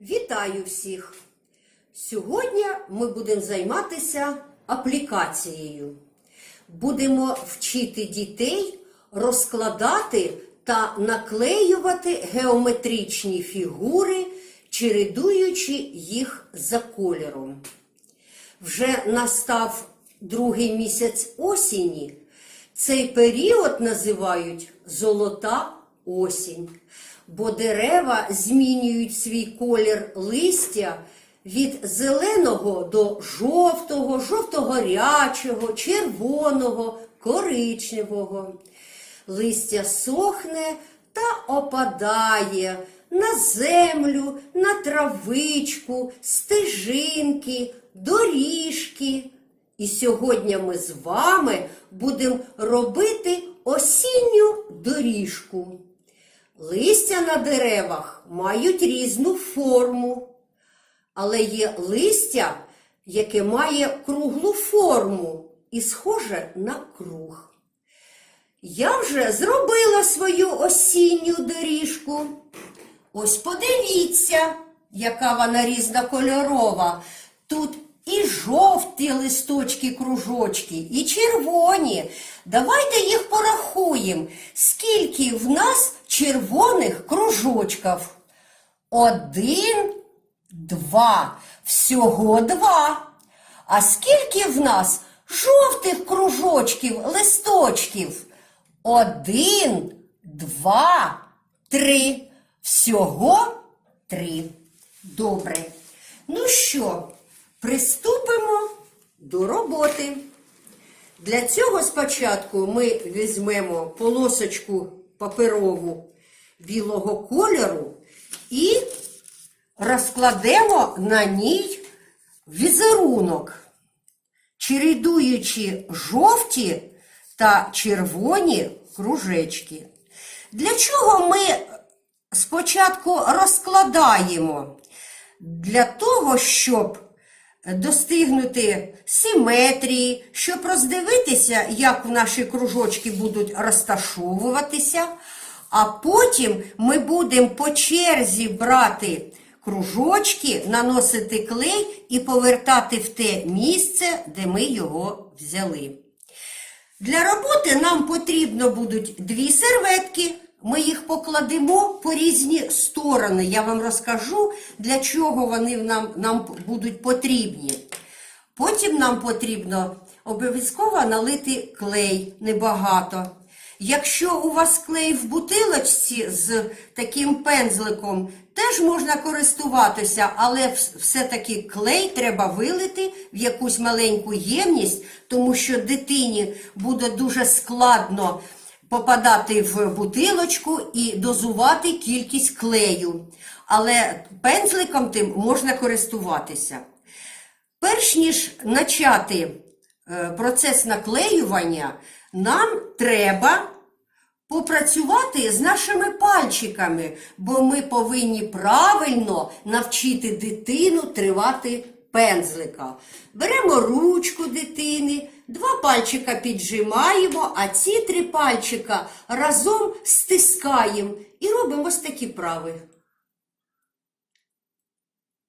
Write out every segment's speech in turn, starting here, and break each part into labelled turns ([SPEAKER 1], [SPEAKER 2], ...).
[SPEAKER 1] Вітаю всіх! Сьогодні ми будемо займатися аплікацією. Будемо вчити дітей розкладати та наклеювати геометричні фігури, чередуючи їх за кольором. Вже настав другий місяць осені. Цей період називають золота осінь, бо дерева змінюють свій колір листя від зеленого до жовтого, жовто-горячого, червоного, коричневого. Листя сохне та опадає на землю, на травичку, стежинки, доріжки. І сьогодні ми з вами будемо робити осінню доріжку. Листя на деревах мають різну форму, але є листя, яке має круглу форму і схоже на круг. Я вже зробила свою осінню доріжку. Ось подивіться, яка вона різнокольорова. Тут і жовті листочки, кружочки, і червоні. Давайте їх порахуємо, скільки в нас червоних кружочків. Один, два. Всього два. А скільки в нас жовтих кружочків, листочків? Один, два, три. Всього три. Добре. Ну що, приступимо до роботи. Для цього спочатку ми візьмемо полосочку паперову білого кольору і розкладемо на ній візерунок, чередуючи жовті та червоні кружечки. Для чого ми спочатку розкладаємо? Для того, щоб достигнути симетрії, щоб роздивитися, як наші кружочки будуть розташовуватися, а потім ми будемо по черзі брати кружочки, наносити клей і повертати в те місце, де ми його взяли. Для роботи нам потрібно будуть дві серветки. Ми їх покладемо по різні сторони. Я вам розкажу, для чого вони нам, нам будуть потрібні. Потім нам потрібно обов'язково налити клей небагато. Якщо у вас клей в бутилочці з таким пензликом, теж можна користуватися, але все-таки клей треба вилити в якусь маленьку ємність, тому що дитині буде дуже складно попадати в бутилочку і дозувати кількість клею. Але пензликом тим можна користуватися. Перш ніж почати е, процес наклеювання, нам треба попрацювати з нашими пальчиками, бо ми повинні правильно навчити дитину тривати пензлика. Беремо ручку дитини, два пальчика піджимаємо, а ці три пальчика разом стискаємо і робимо ось такі прави.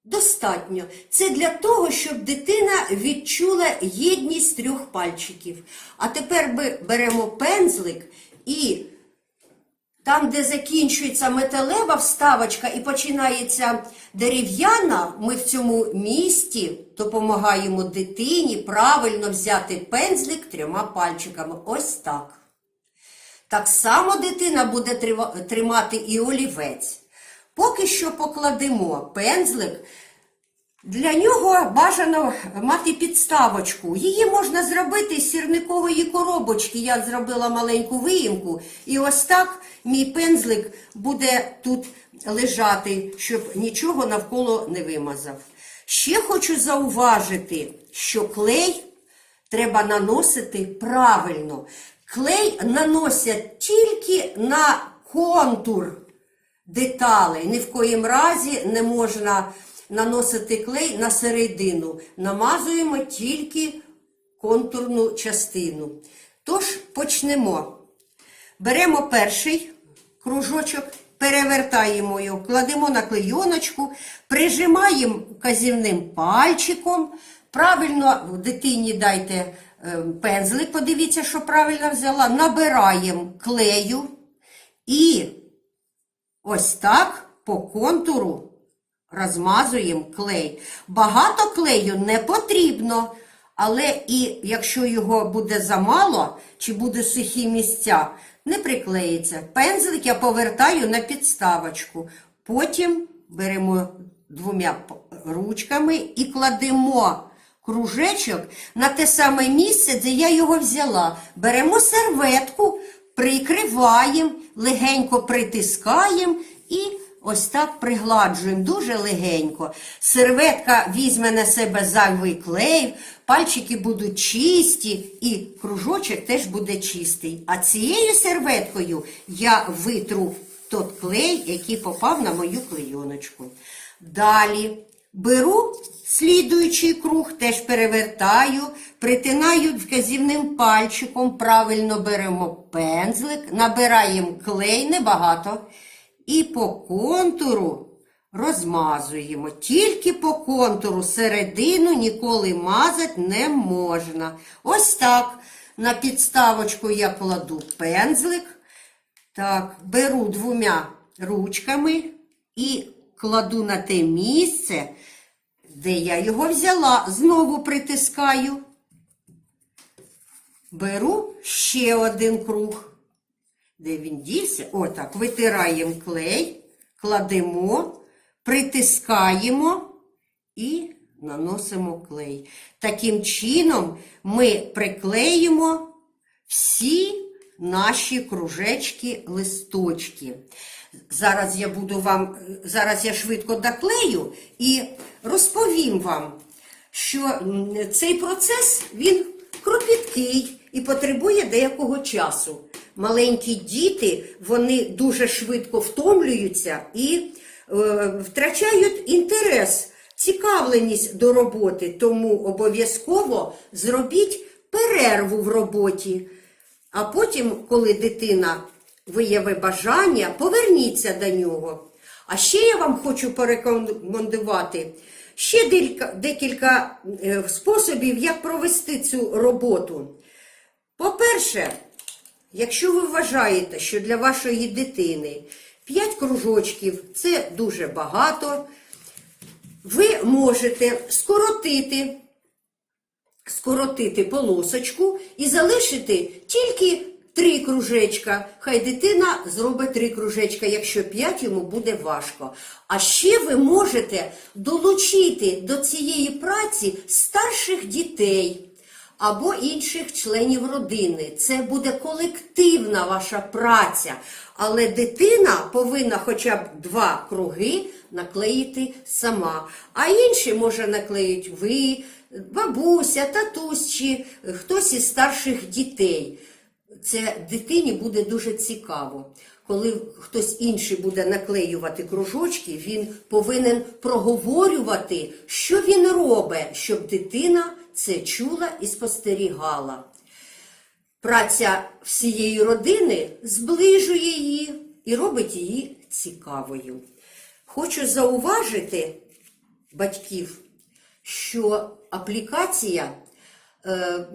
[SPEAKER 1] Достатньо. Це для того, щоб дитина відчула єдність трьох пальчиків. А тепер ми беремо пензлик і там, де закінчується металева вставочка і починається дерев'яна, ми в цьому місці допомагаємо дитині правильно взяти пензлик трьома пальчиками. Ось так. Так само дитина буде тримати і олівець. Поки що покладемо пензлик. Для нього бажано мати підставочку. Її можна зробити з сірникової коробочки. Я зробила маленьку виїмку. І ось так мій пензлик буде тут лежати, щоб нічого навколо не вимазав. Ще хочу зауважити, що клей треба наносити правильно. Клей наносять тільки на контур деталей. Ні в коїм разі не можна наносити клей на середину. Намазуємо тільки контурну частину. Тож почнемо. Беремо перший кружочок перевертаємо його, кладемо на клейоночку, прижимаємо казівним пальчиком. Правильно дитині дайте е, пензлик, подивіться, що правильно взяла. Набираємо клею і ось так по контуру розмазуємо клей. Багато клею не потрібно, але і якщо його буде замало, чи буде сухі місця, не приклеїться. Пензлик я повертаю на підставочку. Потім беремо двома ручками і кладемо кружечок на те саме місце, де я його взяла. Беремо серветку, прикриваємо, легенько притискаємо і ось так пригладжуємо дуже легенько. Серветка візьме на себе зайвий клей, пальчики будуть чисті і кружочок теж буде чистий. А цією серветкою я витру тот клей, який попав на мою клейоночку. Далі беру слідуючий круг, теж перевертаю, притинаю вказівним пальчиком, правильно беремо пензлик, набираємо клей небагато. І по контуру розмазуємо. Тільки по контуру середину ніколи мазати не можна. Ось так. На підставочку я кладу пензлик. Так, беру двома ручками і кладу на те місце, де я його взяла. Знову притискаю. Беру ще один круг. Де він дівся? Отак, витираємо клей, кладемо, притискаємо і наносимо клей. Таким чином ми приклеїмо всі наші кружечки, листочки. Зараз я буду вам, зараз я швидко доклею і розповім вам, що цей процес він кропіткий і потребує деякого часу. Маленькі діти вони дуже швидко втомлюються і е, втрачають інтерес, цікавленість до роботи, тому обов'язково зробіть перерву в роботі. А потім, коли дитина виявить бажання, поверніться до нього. А ще я вам хочу порекомендувати ще декілька, декілька е, способів, як провести цю роботу. По-перше, якщо ви вважаєте, що для вашої дитини 5 кружочків це дуже багато, ви можете скоротити скоротити полосочку і залишити тільки три кружечка. Хай дитина зробить три кружечка, якщо п'ять йому буде важко. А ще ви можете долучити до цієї праці старших дітей. Або інших членів родини. Це буде колективна ваша праця. Але дитина повинна хоча б два круги наклеїти сама. А інші може наклеїть ви, бабуся, татусь чи хтось із старших дітей. Це дитині буде дуже цікаво. Коли хтось інший буде наклеювати кружочки, він повинен проговорювати, що він робить, щоб дитина це чула і спостерігала. Праця всієї родини зближує її і робить її цікавою. Хочу зауважити батьків, що аплікація, е,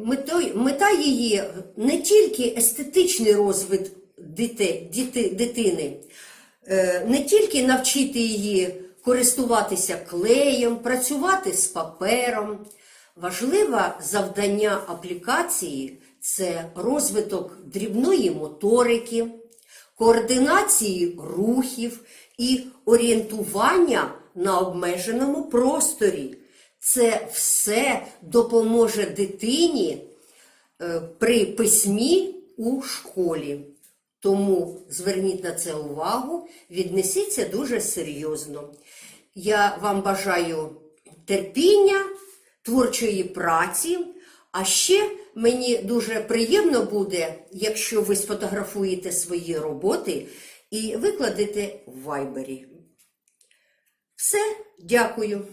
[SPEAKER 1] мета її не тільки естетичний розвит дите- діти- дитини, е, не тільки навчити її користуватися клеєм, працювати з папером. Важливе завдання аплікації це розвиток дрібної моторики, координації рухів і орієнтування на обмеженому просторі. Це все допоможе дитині е, при письмі у школі. Тому зверніть на це увагу, віднесіться дуже серйозно. Я вам бажаю терпіння, творчої праці. А ще мені дуже приємно буде, якщо ви сфотографуєте свої роботи і викладете в вайбері. Все, дякую.